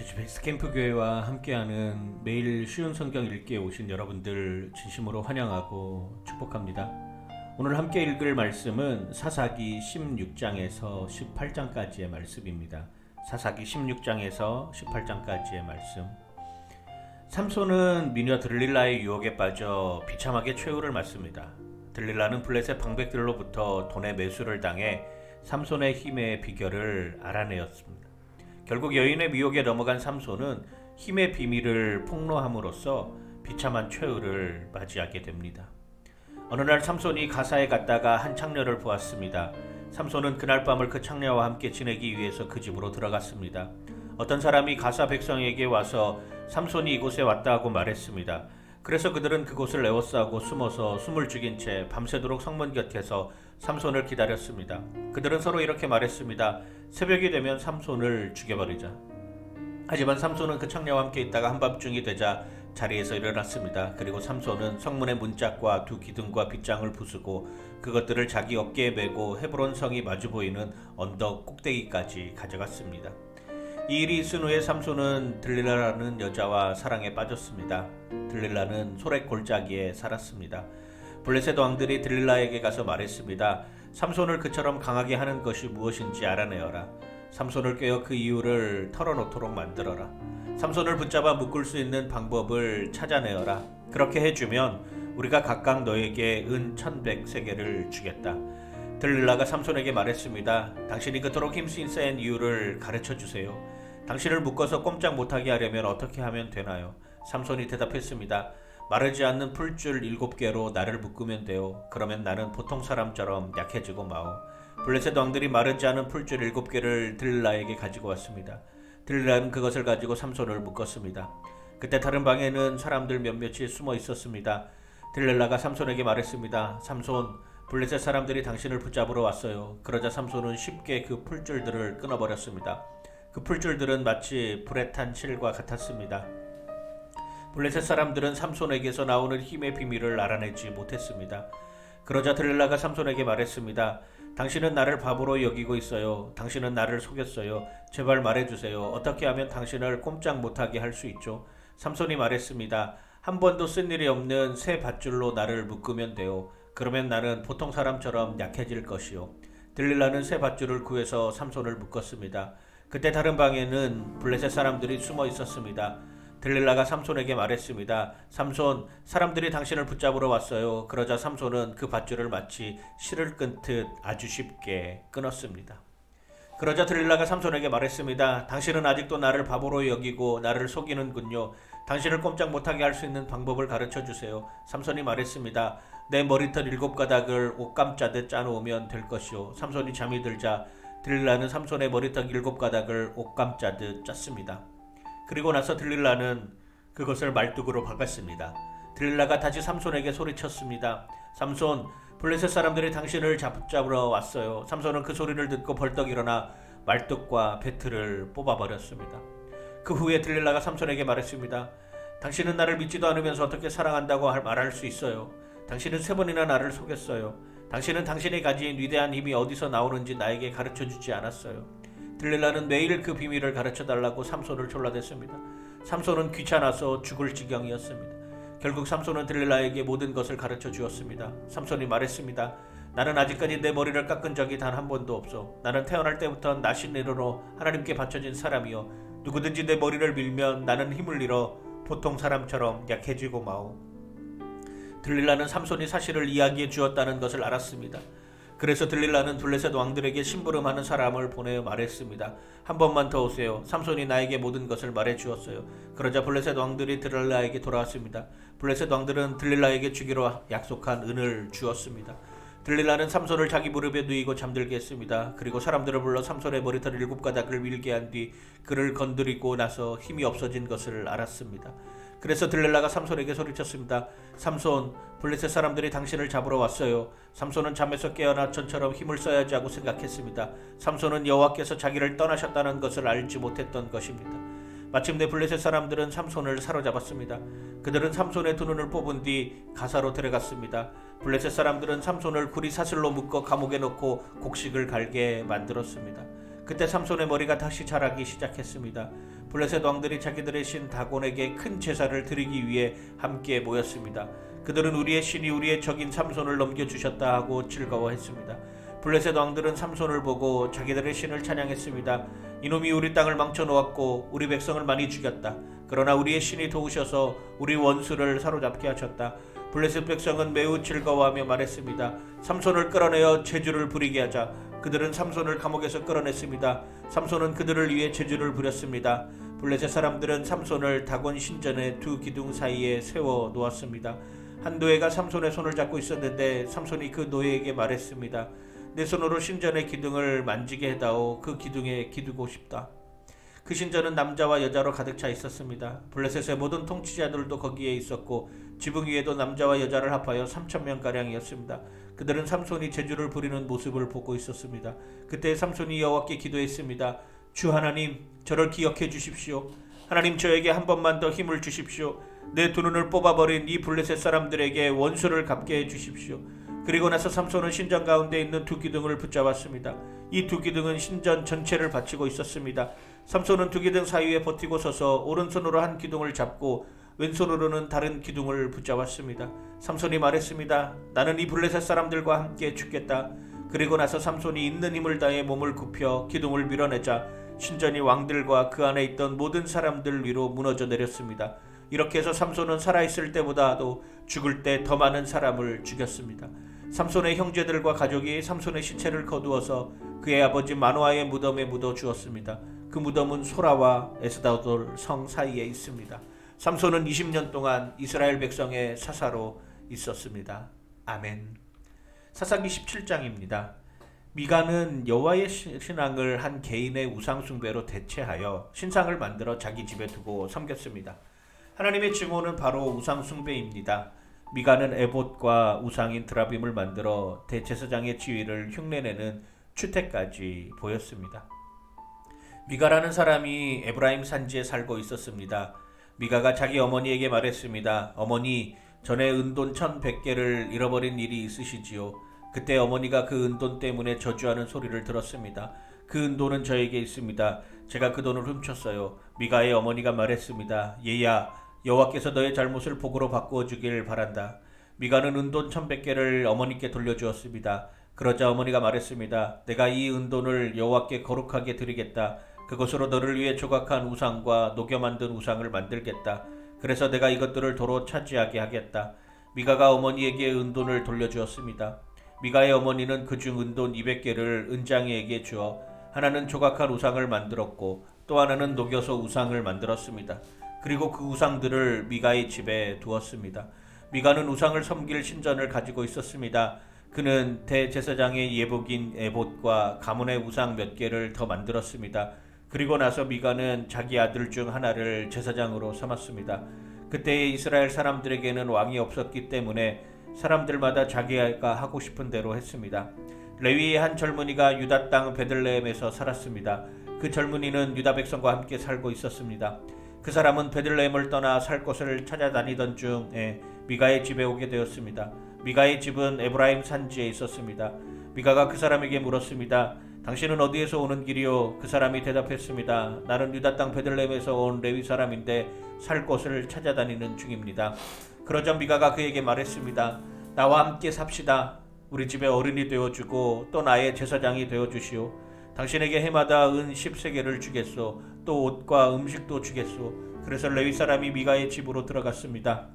제주 베이스 캠프 교회와 함께하는 매일 쉬운 성경 읽기에 오신 여러분들 진심으로 환영하고 축복합니다. 오늘 함께 읽을 말씀은 사사기 16장에서 18장까지의 말씀입니다. 사사기 16장에서 18장까지의 말씀. 삼손은 미녀 들릴라의 유혹에 빠져 비참하게 최후를 맞습니다. 들릴라는 블레셋 방백들로부터 돈의 매수를 당해 삼손의 힘의 비결을 알아내었습니다. 결국 여인의 미혹에 넘어간 삼손은 힘의 비밀을 폭로함으로써 비참한 최후를 맞이하게 됩니다. 어느 날 삼손이 가사에 갔다가 한 창녀를 보았습니다. 삼손은 그날 밤을 그 창녀와 함께 지내기 위해서 그 집으로 들어갔습니다. 어떤 사람이 가사 백성에게 와서 삼손이 이곳에 왔다 하고 말했습니다. 그래서 그들은 그곳을 에워싸고 숨어서 숨을 죽인 채 밤새도록 성문 곁에서 삼손을 기다렸습니다. 그들은 서로 이렇게 말했습니다. 새벽이 되면 삼손을 죽여버리자. 하지만 삼손은 그 창녀와 함께 있다가 한밤중이 되자 자리에서 일어났습니다. 그리고 삼손은 성문의 문짝과 두 기둥과 빗장을 부수고 그것들을 자기 어깨에 메고 헤브론 성이 마주 보이는 언덕 꼭대기까지 가져갔습니다. 이 일이 있은 후에 삼손은 들릴라라는 여자와 사랑에 빠졌습니다. 들릴라는 소래 골짜기에 살았습니다. 블레셋 왕들이 들릴라에게 가서 말했습니다. 삼손을 그처럼 강하게 하는 것이 무엇인지 알아내어라. 삼손을 꿰어 그 이유를 털어놓도록 만들어라. 삼손을 붙잡아 묶을 수 있는 방법을 찾아내어라. 그렇게 해주면 우리가 각각 너에게 은 천백 세계를 주겠다. 들릴라가 삼손에게 말했습니다. 당신이 그토록 센 이유를 가르쳐 주세요. 당신을 묶어서 꼼짝 못하게 하려면 어떻게 하면 되나요? 삼손이 대답했습니다. 마르지 않는 풀줄 일곱 개로 나를 묶으면 돼요. 그러면 나는 보통 사람처럼 약해지고 마오. 블레셋 왕들이 마르지 않은 풀줄 일곱 개를 들릴라에게 가지고 왔습니다. 들릴라는 그것을 가지고 삼손을 묶었습니다. 그때 다른 방에는 사람들 몇몇이 숨어 있었습니다. 들릴라가 삼손에게 말했습니다. 삼손, 블레셋 사람들이 당신을 붙잡으러 왔어요. 그러자 삼손은 쉽게 그 풀줄들을 끊어버렸습니다. 그 풀줄들은 마치 불에 탄 실과 같았습니다. 블레셋 사람들은 삼손에게서 나오는 힘의 비밀을 알아내지 못했습니다. 그러자 들릴라가 삼손에게 말했습니다. 당신은 나를 바보로 여기고 있어요. 당신은 나를 속였어요. 제발 말해주세요. 어떻게 하면 당신을 꼼짝 못하게 할 수 있죠? 삼손이 말했습니다. 한 번도 쓴 일이 없는 새 밧줄로 나를 묶으면 돼요. 그러면 나는 보통 사람처럼 약해질 것이요. 들릴라는 새 밧줄을 구해서 삼손을 묶었습니다. 그때 다른 방에는 블레셋 사람들이 숨어 있었습니다. 들릴라가 삼손에게 말했습니다. 삼손, 사람들이 당신을 붙잡으러 왔어요. 그러자 삼손은 그 밧줄을 마치 실을 끊듯 아주 쉽게 끊었습니다. 그러자 들릴라가 삼손에게 말했습니다. 당신은 아직도 나를 바보로 여기고 나를 속이는군요. 당신을 꼼짝 못하게 할 수 있는 방법을 가르쳐 주세요. 삼손이 말했습니다. 내 머리털 일곱 가닥을 옷감 짜듯 짜놓으면 될 것이요. 삼손이 잠이 들자 들릴라는 삼손의 머리털 일곱 가닥을 옷감 짜듯 짰습니다. 그리고 나서 들릴라는 그것을 말뚝으로 바꿨습니다. 들릴라가 다시 삼손에게 소리쳤습니다. 삼손, 블레셋 사람들이 당신을 잡잡으러 왔어요. 삼손은 그 소리를 듣고 벌떡 일어나 말뚝과 배틀을 뽑아버렸습니다. 그 후에 들릴라가 삼손에게 말했습니다. 당신은 나를 믿지도 않으면서 어떻게 사랑한다고 할- 말할 수 있어요. 당신은 세 번이나 나를 속였어요. 당신은 당신이 가진 위대한 힘이 어디서 나오는지 나에게 가르쳐 주지 않았어요. 들릴라는 매일 그 비밀을 가르쳐 달라고 삼손을 졸라댔습니다. 삼손은 귀찮아서 죽을 지경이었습니다. 결국 삼손은 들릴라에게 모든 것을 가르쳐 주었습니다. 삼손이 말했습니다. 나는 아직까지 내 머리를 깎은 적이 단 한 번도 없어. 나는 태어날 때부터 나신내로 하나님께 바쳐진 사람이요. 누구든지 내 머리를 밀면 나는 힘을 잃어 보통 사람처럼 약해지고 마오. 들릴라는 삼손이 사실을 이야기해 주었다는 것을 알았습니다. 그래서 들릴라는 블레셋 왕들에게 심부름하는 사람을 보내 말했습니다. 한 번만 더 오세요. 삼손이 나에게 모든 것을 말해 주었어요. 그러자 블레셋 왕들이 들릴라에게 돌아왔습니다. 블레셋 왕들은 들릴라에게 주기로 약속한 은을 주었습니다. 들릴라는 삼손을 자기 무릎에 누이고 잠들게 했습니다. 그리고 사람들을 불러 삼손의 머리털 일곱 가닥을 밀게 한 뒤 그를 건드리고 나서 힘이 없어진 것을 알았습니다. 그래서 들릴라가 삼손에게 소리쳤습니다. 삼손, 블레셋 사람들이 당신을 잡으러 왔어요. 삼손은 잠에서 깨어나 전처럼 힘을 써야지 하고 생각했습니다. 삼손은 여호와께서 자기를 떠나셨다는 것을 알지 못했던 것입니다. 마침내 블레셋 사람들은 삼손을 사로잡았습니다. 그들은 삼손의 두 눈을 뽑은 뒤 가사로 데려갔습니다. 블레셋 사람들은 삼손을 구리 사슬로 묶어 감옥에 넣고 곡식을 갈게 만들었습니다. 그때 삼손의 머리가 다시 자라기 시작했습니다. 블레셋 왕들이 자기들의 신 다곤에게 큰 제사를 드리기 위해 함께 모였습니다. 그들은 우리의 신이 우리의 적인 삼손을 넘겨주셨다 하고 즐거워했습니다. 블레셋 왕들은 삼손을 보고 자기들의 신을 찬양했습니다. 이놈이 우리 땅을 망쳐놓았고 우리 백성을 많이 죽였다. 그러나 우리의 신이 도우셔서 우리 원수를 사로잡게 하셨다. 블레셋 백성은 매우 즐거워하며 말했습니다. 삼손을 끌어내어 제주를 부리게 하자. 그들은 삼손을 감옥에서 끌어냈습니다. 삼손은 그들을 위해 제주를 부렸습니다. 블레셋 사람들은 삼손을 다곤 신전의 두 기둥 사이에 세워 놓았습니다. 한 노예가 삼손의 손을 잡고 있었는데 삼손이 그 노예에게 말했습니다. 내 손으로 신전의 기둥을 만지게 해다오. 그 기둥에 기두고 싶다. 그 신전은 남자와 여자로 가득 차 있었습니다. 블레셋의 모든 통치자들도 거기에 있었고 지붕 위에도 남자와 여자를 합하여 3천 명 가량이었습니다. 그들은 삼손이 제주를 부리는 모습을 보고 있었습니다. 그때 삼손이 여호와께 기도했습니다. 주 하나님, 저를 기억해 주십시오. 하나님 저에게 한 번만 더 힘을 주십시오. 내 두 눈을 뽑아버린 이 블레셋 사람들에게 원수를 갚게 해 주십시오. 그리고 나서 삼손은 신전 가운데 있는 두 기둥을 붙잡았습니다. 이 두 기둥은 신전 전체를 받치고 있었습니다. 삼손은 두 기둥 사이에 버티고 서서 오른손으로 한 기둥을 잡고 왼손으로는 다른 기둥을 붙잡았습니다. 삼손이 말했습니다. 나는 이 블레셋 사람들과 함께 죽겠다. 그리고 나서 삼손이 있는 힘을 다해 몸을 굽혀 기둥을 밀어내자 신전이 왕들과 그 안에 있던 모든 사람들 위로 무너져 내렸습니다. 이렇게 해서 삼손은 살아있을 때보다도 죽을 때 더 많은 사람을 죽였습니다. 삼손의 형제들과 가족이 삼손의 시체를 거두어서 그의 아버지 마노아의 무덤에 묻어 주었습니다. 그 무덤은 소라와 에스다돌 성 사이에 있습니다. 삼손은 20년 동안 이스라엘 백성의 사사로 있었습니다. 아멘. 사사기 17장입니다. 미가는 여호와의 신앙을 한 개인의 우상 숭배로 대체하여 신상을 만들어 자기 집에 두고 섬겼습니다. 하나님의 증오는 바로 우상 숭배입니다. 미가는 에봇과 우상인 드라빔을 만들어 대제사장의 지위를 흉내내는 추태까지 보였습니다. 미가라는 사람이 에브라임 산지에 살고 있었습니다. 미가가 자기 어머니에게 말했습니다. 어머니, 전에 은돈 1100개를 잃어버린 일이 있으시지요. 그때 어머니가 그 은돈 때문에 저주하는 소리를 들었습니다. 그 은돈은 저에게 있습니다. 제가 그 돈을 훔쳤어요. 미가의 어머니가 말했습니다. 얘야, 여호와께서 너의 잘못을 복으로 바꾸어 주길 바란다. 미가는 은돈 1100개를 어머니께 돌려주었습니다. 그러자 어머니가 말했습니다. 내가 이 은돈을 여호와께 거룩하게 드리겠다. 그것으로 너를 위해 조각한 우상과 녹여 만든 우상을 만들겠다. 그래서 내가 이것들을 도로 차지하게 하겠다. 미가가 어머니에게 은돈을 돌려주었습니다. 미가의 어머니는 그중 은돈 200개를 은장이에게 주어 하나는 조각한 우상을 만들었고 또 하나는 녹여서 우상을 만들었습니다. 그리고 그 우상들을 미가의 집에 두었습니다. 미가는 우상을 섬길 신전을 가지고 있었습니다. 그는 대제사장의 예복인 에봇과 가문의 우상 몇 개를 더 만들었습니다. 그리고 나서 미가는 자기 아들 중 하나를 제사장으로 삼았습니다. 그때 이스라엘 사람들에게는 왕이 없었기 때문에 사람들마다 자기가 하고 싶은 대로 했습니다. 레위의 한 젊은이가 유다 땅 베들레헴에서 살았습니다. 그 젊은이는 유다 백성과 함께 살고 있었습니다. 그 사람은 베들레헴을 떠나 살 곳을 찾아다니던 중에 미가의 집에 오게 되었습니다. 미가의 집은 에브라임 산지에 있었습니다. 미가가 그 사람에게 물었습니다. 당신은 어디에서 오는 길이요? 그 사람이 대답했습니다. 나는 유다 땅 베들레헴에서 온 레위 사람인데 살 곳을 찾아다니는 중입니다. 그러자 미가가 그에게 말했습니다. 나와 함께 삽시다. 우리 집에 어른이 되어주고 또 나의 제사장이 되어주시오. 당신에게 해마다 은 10세계를 주겠소. 또 옷과 음식도 주겠소. 그래서 레위 사람이 미가의 집으로 들어갔습니다.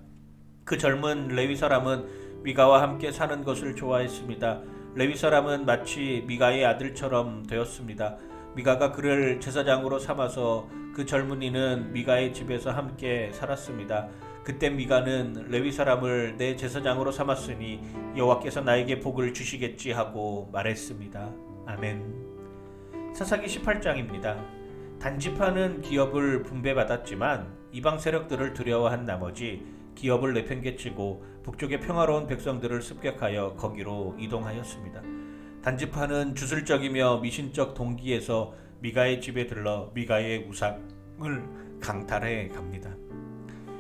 그 젊은 레위 사람은 미가와 함께 사는 것을 좋아했습니다. 레위 사람은 마치 미가의 아들처럼 되었습니다. 미가가 그를 제사장으로 삼아서 그 젊은이는 미가의 집에서 함께 살았습니다. 그때 미가는 레위 사람을 내 제사장으로 삼았으니 여호와께서 나에게 복을 주시겠지 하고 말했습니다. 아멘. 사사기 18장입니다. 단지파는 기업을 분배받았지만 이방 세력들을 두려워한 나머지 기업을 내팽개치고 북쪽의 평화로운 백성들을 습격하여 거기로 이동하였습니다. 단지파는 주술적이며 미신적 동기에서 미가의 집에 들러 미가의 우상을 강탈해 갑니다.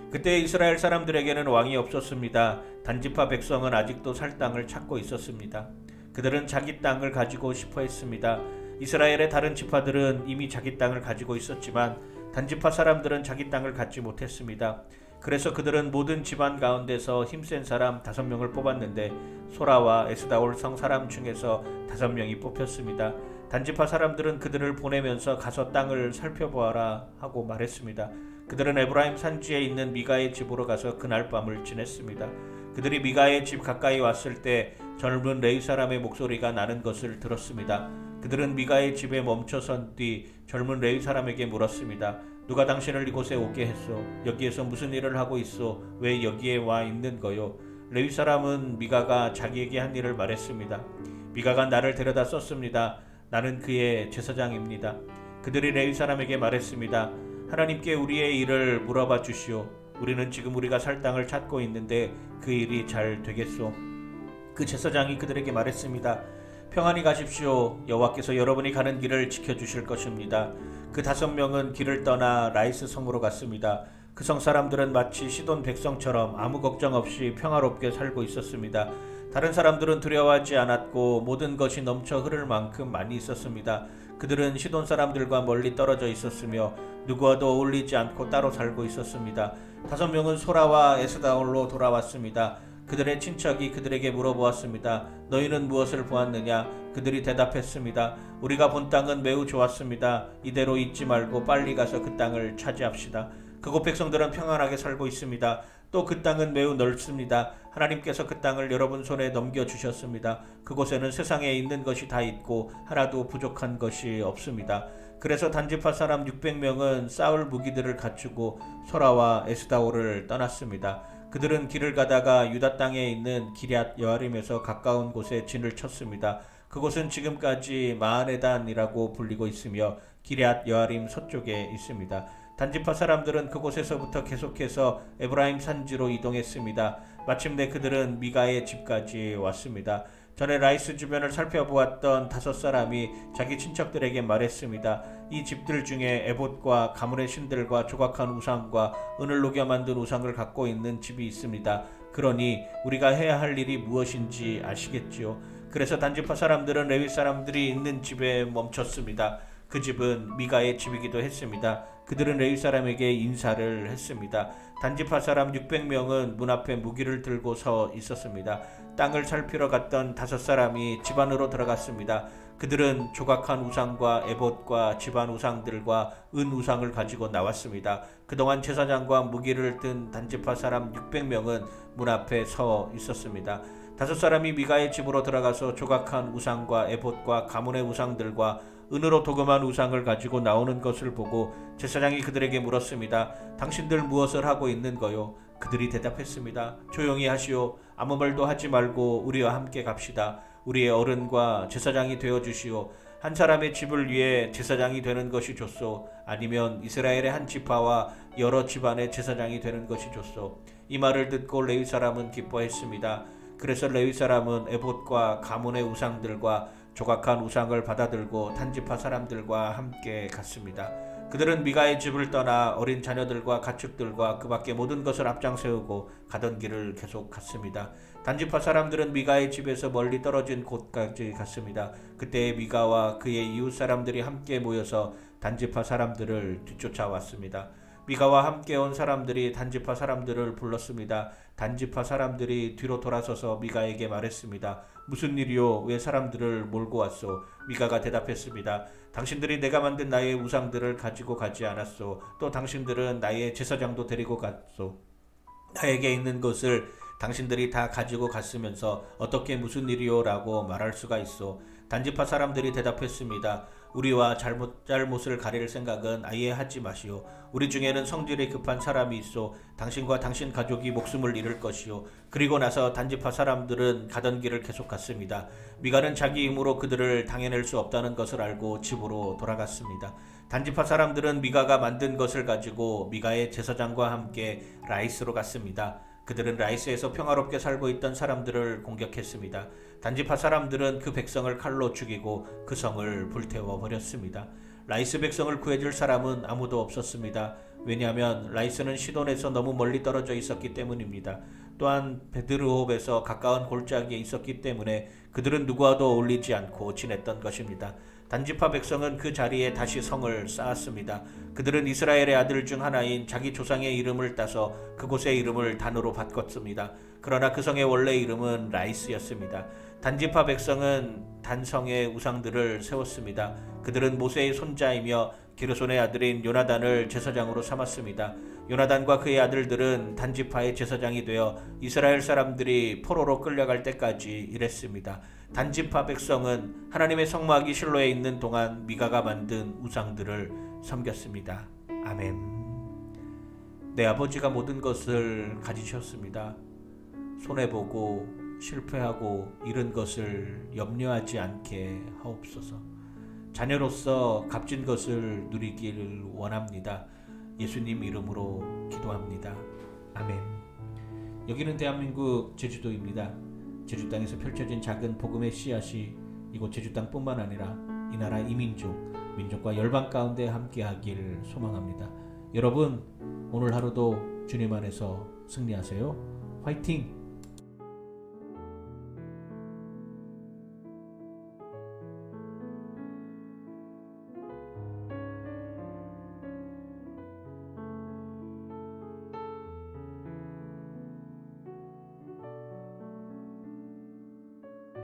그때 이스라엘 사람들에게는 왕이 없었습니다. 단지파 백성은 아직도 살 땅을 찾고 있었습니다. 그들은 자기 땅을 가지고 싶어 했습니다. 이스라엘의 다른 지파들은 이미 자기 땅을 가지고 있었지만 단지파 사람들은 자기 땅을 갖지 못했습니다. 그래서 그들은 모든 집안 가운데서 힘센 사람 다섯 명을 뽑았는데 소라와 에스다올 성 사람 중에서 다섯 명이 뽑혔습니다. 단지파 사람들은 그들을 보내면서 가서 땅을 살펴보아라 하고 말했습니다. 그들은 에브라임 산지에 있는 미가의 집으로 가서 그날 밤을 지냈습니다. 그들이 미가의 집 가까이 왔을 때 젊은 레위 사람의 목소리가 나는 것을 들었습니다. 그들은 미가의 집에 멈춰선 뒤 젊은 레위 사람에게 물었습니다. 누가 당신을 이곳에 오게 했소? 여기에서 무슨 일을 하고 있소? 왜 여기에 와 있는 거요? 레위 사람은 미가가 자기에게 한 일을 말했습니다. 미가가 나를 데려다 썼습니다. 나는 그의 제사장입니다. 그들이 레위 사람에게 말했습니다. 하나님께 우리의 일을 물어봐 주시오. 우리는 지금 우리가 살 땅을 찾고 있는데 그 일이 잘 되겠소. 그 제사장이 그들에게 말했습니다. 평안히 가십시오. 여호와께서 여러분이 가는 길을 지켜 주실 것입니다. 그 다섯 명은 길을 떠나 라이스 성으로 갔습니다. 그 성 사람들은 마치 시돈 백성처럼 아무 걱정 없이 평화롭게 살고 있었습니다. 다른 사람들은 두려워하지 않았고 모든 것이 넘쳐 흐를 만큼 많이 있었습니다. 그들은 시돈 사람들과 멀리 떨어져 있었으며 누구와도 어울리지 않고 따로 살고 있었습니다. 다섯 명은 소라와 에스다올로 돌아왔습니다. 그들의 친척이 그들에게 물어보았습니다. 너희는 무엇을 보았느냐? 그들이 대답했습니다. 우리가 본 땅은 매우 좋았습니다. 이대로 잊지 말고 빨리 가서 그 땅을 차지합시다. 그곳 백성들은 평안하게 살고 있습니다. 또 그 땅은 매우 넓습니다. 하나님께서 그 땅을 여러분 손에 넘겨 주셨습니다. 그곳에는 세상에 있는 것이 다 있고 하나도 부족한 것이 없습니다. 그래서 단지파 사람 600명은 싸울 무기들을 갖추고 소라와 에스다오를 떠났습니다. 그들은 길을 가다가 유다 땅에 있는 기럇 여아림에서 가까운 곳에 진을 쳤습니다. 그곳은 지금까지 마하네단이라고 불리고 있으며 기럇 여아림 서쪽에 있습니다. 단지파 사람들은 그곳에서부터 계속해서 에브라임 산지로 이동했습니다. 마침내 그들은 미가의 집까지 왔습니다. 전에 라이스 주변을 살펴보았던 다섯 사람이 자기 친척들에게 말했습니다. 이 집들 중에 에봇과 가문의 신들과 조각한 우상과 은을 녹여 만든 우상을 갖고 있는 집이 있습니다. 그러니 우리가 해야 할 일이 무엇인지 아시겠지요. 그래서 단지파 사람들은 레위 사람들이 있는 집에 멈췄습니다. 그 집은 미가의 집이기도 했습니다. 그들은 레위 사람에게 인사를 했습니다. 단지파 사람 600명은 문 앞에 무기를 들고 서 있었습니다. 땅을 살피러 갔던 다섯 사람이 집 안으로 들어갔습니다. 그들은 조각한 우상과 에봇과 집안 우상들과 은 우상을 가지고 나왔습니다. 그동안 제사장과 무기를 든 단지파 사람 600명은 문 앞에 서 있었습니다. 다섯 사람이 미가의 집으로 들어가서 조각한 우상과 에봇과 가문의 우상들과 은으로 도금한 우상을 가지고 나오는 것을 보고 제사장이 그들에게 물었습니다. 당신들 무엇을 하고 있는 거요? 그들이 대답했습니다. 조용히 하시오. 아무 말도 하지 말고 우리와 함께 갑시다. 우리의 어른과 제사장이 되어 주시오. 한 사람의 집을 위해 제사장이 되는 것이 좋소. 아니면 이스라엘의 한 지파와 여러 집안의 제사장이 되는 것이 좋소. 이 말을 듣고 레위 사람은 기뻐했습니다. 그래서 레위 사람은 에봇과 가문의 우상들과 조각한 우상을 받아들고 단지파 사람들과 함께 갔습니다. 그들은 미가의 집을 떠나 어린 자녀들과 가축들과 그 밖의 모든 것을 앞장 세우고 가던 길을 계속 갔습니다. 단지파 사람들은 미가의 집에서 멀리 떨어진 곳까지 갔습니다. 그때 미가와 그의 이웃 사람들이 함께 모여서 단지파 사람들을 뒤쫓아왔습니다. 미가와 함께 온 사람들이 단지파 사람들을 불렀습니다. 단지파 사람들이 뒤로 돌아서서 미가에게 말했습니다. 무슨 일이요? 왜 사람들을 몰고 왔소? 미가가 대답했습니다. 당신들이 내가 만든 나의 우상들을 가지고 가지 않았소. 또 당신들은 나의 제사장도 데리고 갔소. 나에게 있는 것을 당신들이 다 가지고 갔으면서 어떻게 무슨 일이요 라고 말할 수가 있어. 단지파 사람들이 대답했습니다. 우리와 잘못 잘못을 가릴 생각은 아예 하지 마시오. 우리 중에는 성질이 급한 사람이 있어 당신과 당신 가족이 목숨을 잃을 것이오. 그리고 나서 단지파 사람들은 가던 길을 계속 갔습니다. 미가는 자기 힘으로 그들을 당해낼 수 없다는 것을 알고 집으로 돌아갔습니다. 단지파 사람들은 미가가 만든 것을 가지고 미가의 제사장과 함께 라이스로 갔습니다. 그들은 라이스에서 평화롭게 살고 있던 사람들을 공격했습니다. 단지파 사람들은 그 백성을 칼로 죽이고 그 성을 불태워 버렸습니다. 라이스 백성을 구해줄 사람은 아무도 없었습니다. 왜냐하면 라이스는 시돈에서 너무 멀리 떨어져 있었기 때문입니다. 또한 베드르홉에서 가까운 골짜기에 있었기 때문에 그들은 누구와도 어울리지 않고 지냈던 것입니다. 단지파 백성은 그 자리에 다시 성을 쌓았습니다. 그들은 이스라엘의 아들 중 하나인 자기 조상의 이름을 따서 그곳의 이름을 단으로 바꿨습니다. 그러나 그 성의 원래 이름은 라이스였습니다. 단지파 백성은 단성의 우상들을 세웠습니다. 그들은 모세의 손자이며 기르손의 아들인 요나단을 제사장으로 삼았습니다. 요나단과 그의 아들들은 단지파의 제사장이 되어 이스라엘 사람들이 포로로 끌려갈 때까지 일했습니다. 단지파 백성은 하나님의 성막이 실로에 있는 동안 미가가 만든 우상들을 섬겼습니다. 아멘. 내 아버지가 모든 것을 가지셨습니다. 손해보고 실패하고 잃은 것을 염려하지 않게 하옵소서. 자녀로서 값진 것을 누리길 원합니다. 예수님 이름으로 기도합니다. 아멘. 여기는 대한민국 제주도입니다. 제주 땅에서 펼쳐진 작은 복음의 씨앗이 이곳 제주 땅뿐만 아니라 이 나라 이민족, 민족과 열방 가운데 함께하길 소망합니다. 여러분 오늘 하루도 주님 안에서 승리하세요. 화이팅!